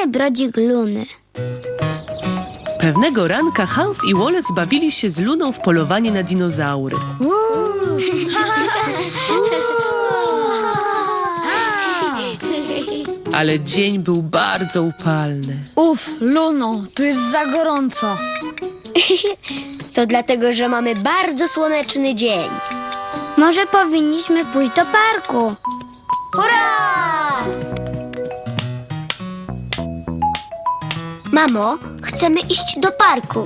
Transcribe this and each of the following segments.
Dmuchany brodzik Luny. Pewnego ranka Hanf i Wallace bawili się z Luną w polowanie na dinozaury. Ale dzień był bardzo upalny. Uf, Luno, tu jest za gorąco. To dlatego, że mamy bardzo słoneczny dzień. Może powinniśmy pójść do parku. Hurra! Mamo, chcemy iść do parku.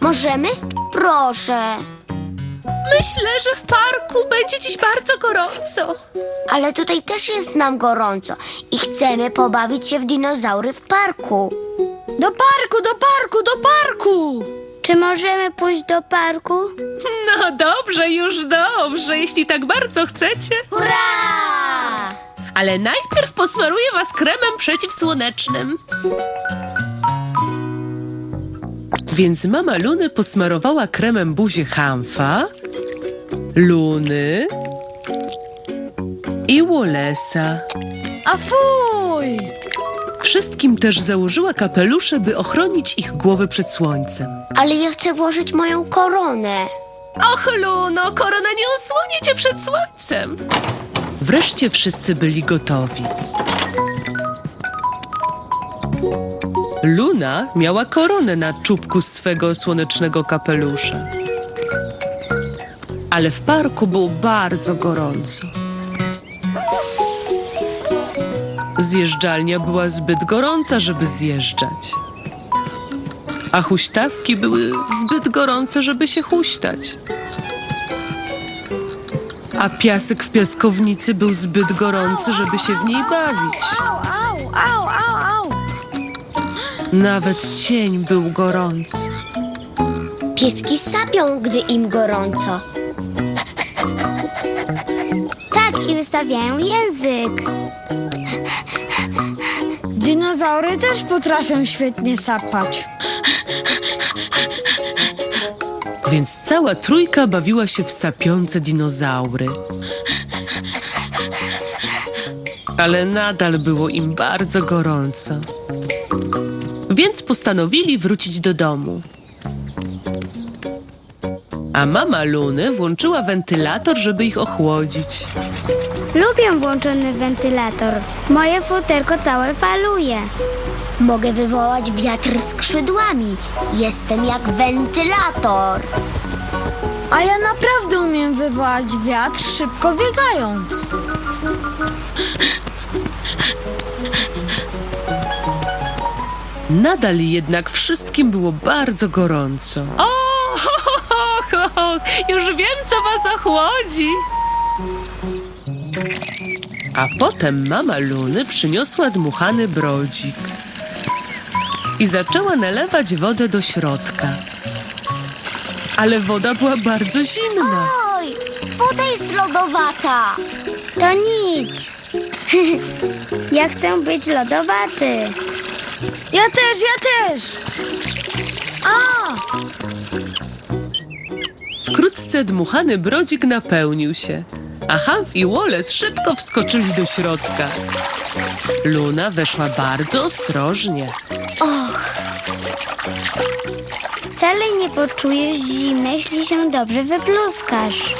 Możemy? Proszę. Myślę, że w parku będzie dziś bardzo gorąco. Ale tutaj też jest nam gorąco i chcemy pobawić się w dinozaury w parku. Do parku, do parku, do parku! Czy możemy pójść do parku? No dobrze, już dobrze, jeśli tak bardzo chcecie. Hurra! Ale najpierw posmaruję was kremem przeciwsłonecznym. Więc mama Luny posmarowała kremem buzię Hanfa, Luny i Wallace'a. A fuj! Wszystkim też założyła kapelusze, by ochronić ich głowy przed słońcem. Ale ja chcę włożyć moją koronę. Och, Luno, korona nie osłonie cię przed słońcem. Wreszcie wszyscy byli gotowi. Luna miała koronę na czubku swego słonecznego kapelusza. Ale w parku było bardzo gorąco. Zjeżdżalnia była zbyt gorąca, żeby zjeżdżać. A huśtawki były zbyt gorące, żeby się huśtać. A piasek w piaskownicy był zbyt gorący, żeby się w niej bawić. Au, au, au, au! Nawet cień był gorący. Pieski sapią, gdy im gorąco. Tak, i wystawiają język. Dinozaury też potrafią świetnie sapać. Więc cała trójka bawiła się w sapiące dinozaury. Ale nadal było im bardzo gorąco. Więc postanowili wrócić do domu. A mama Luny włączyła wentylator, żeby ich ochłodzić. Lubię włączony wentylator. Moje futerko całe faluje. Mogę wywołać wiatr skrzydłami. Jestem jak wentylator. A ja naprawdę umiem wywołać wiatr szybko biegając. Nadal jednak wszystkim było bardzo gorąco. O, ho, ho, ho, ho, już wiem, co was ochłodzi. A potem mama Luny przyniosła dmuchany brodzik i zaczęła nalewać wodę do środka. Ale woda była bardzo zimna. Oj, woda jest lodowata. To nic. ja chcę być lodowaty. Ja też, ja też! A! Wkrótce dmuchany brodzik napełnił się, a Hanf i Wallace szybko wskoczyli do środka. Luna weszła bardzo ostrożnie. Wcale nie poczujesz zimny, jeśli się dobrze wypluskasz.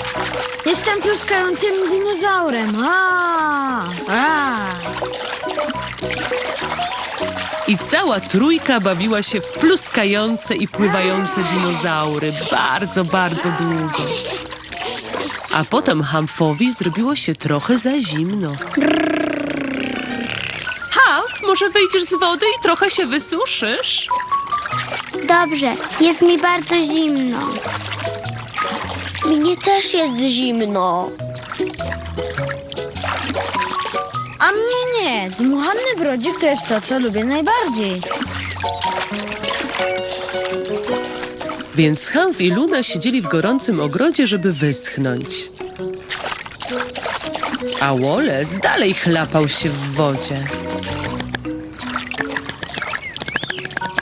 Jestem pluskającym dinozaurem. A! A! I cała trójka bawiła się w pluskające i pływające dinozaury bardzo, bardzo długo. A potem Hamfowi zrobiło się trochę za zimno. Hamf, może wyjdziesz z wody i trochę się wysuszysz? Dobrze, jest mi bardzo zimno. Mnie też jest zimno. Nie. Dmuchany brodzik to jest to, co lubię najbardziej. Więc Hanf i Luna siedzieli w gorącym ogrodzie, żeby wyschnąć. A Wallace dalej chlapał się w wodzie.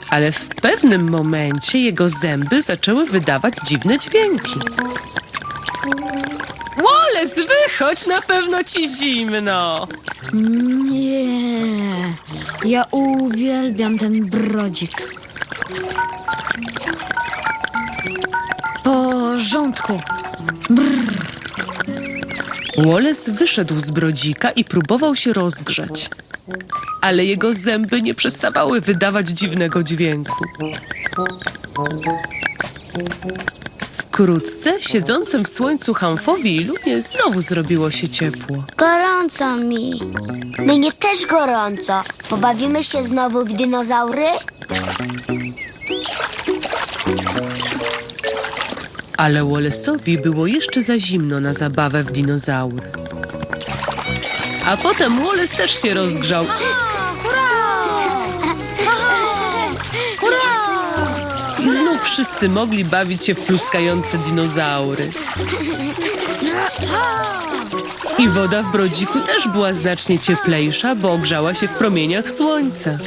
Ale w pewnym momencie jego zęby zaczęły wydawać dziwne dźwięki. Wychodź, na pewno ci zimno. Nie. Ja uwielbiam ten brodzik. Porządku. Wallace wyszedł z brodzika i próbował się rozgrzać. Ale jego zęby nie przestawały wydawać dziwnego dźwięku. Wkrótce siedzącym w słońcu Hanfowi i Lunie znowu zrobiło się ciepło. Gorąco mi. Mnie też gorąco. Pobawimy się znowu w dinozaury? Ale Wallace'owi było jeszcze za zimno na zabawę w dinozaury. A potem Wallace też się rozgrzał wszyscy mogli bawić się w pluskające dinozaury. I woda w brodziku też była znacznie cieplejsza, bo ogrzała się w promieniach słońca.